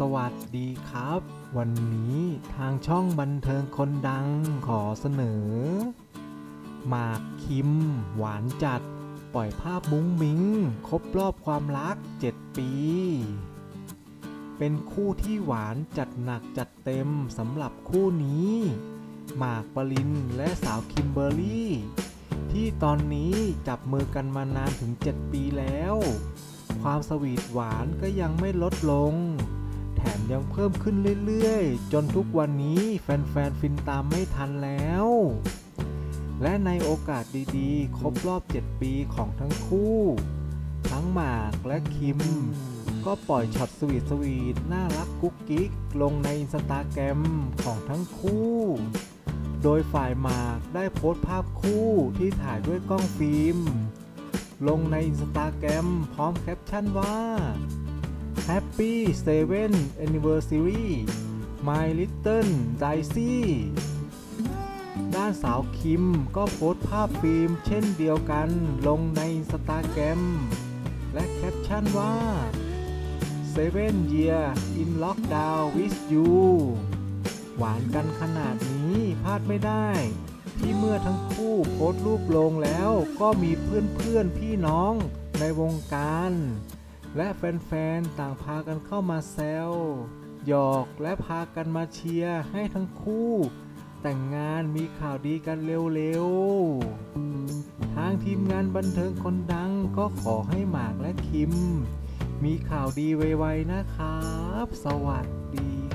สวัสดีครับ วันนี้ทางช่องบันเทิงคนดังขอเสนอ หมากคิม หวานจัด ปล่อยภาพมุ้งมิ้ง ครบรอบความรัก 7 ปี เป็นคู่ที่หวานจัดหนักจัดเต็มสำหรับคู่นี้ หมากปรินและสาวคิมเบอร์รี่ ที่ตอนนี้จับมือกันมานานถึง 7 ปีแล้ว ความสวีทหวานก็ยังไม่ลดลง ถมยังเพิ่มขึ้นเรื่อยๆ จนทุกวันนี้แฟนๆ ฟินตามไม่ทันแล้ว และในโอกาสดีๆ ครบรอบ 7 ปีของทั้งคู่ ทั้งหมากและคิม ก็ปล่อยช็อตสวีทสวีทน่ารักกุ๊กกิ๊ก ลงในอินสตาแกรมของทั้งคู่ โดยฝ่ายหมากได้โพสต์ภาพคู่ที่ถ่ายด้วยกล้องฟิล์ม ลงในอินสตาแกรมพร้อมแคปชั่นว่า Happy 7 Anniversary My Little Daisy ด้านสาวคิมก็โพสต์ภาพฟิล์มเช่นเดียวกันลงในสตาแกรมและแคปชั่นว่า Seven Year in Lockdown with you หวานกันขนาดนี้พลาดไม่ได้ ที่เมื่อทั้งคู่โพสต์รูปลงแล้วก็มีเพื่อนๆพี่น้องในวงการ และแฟนๆ ต่างพากันเข้ามาแซวหยอกและพากันมาเชียร์ให้ทั้งคู่ แต่งงานมีข่าวดีกันเร็วๆ ทางทีมงานบันเทิงคนดังก็ขอให้หมากและคิม มีข่าวดีไวๆนะครับ สวัสดี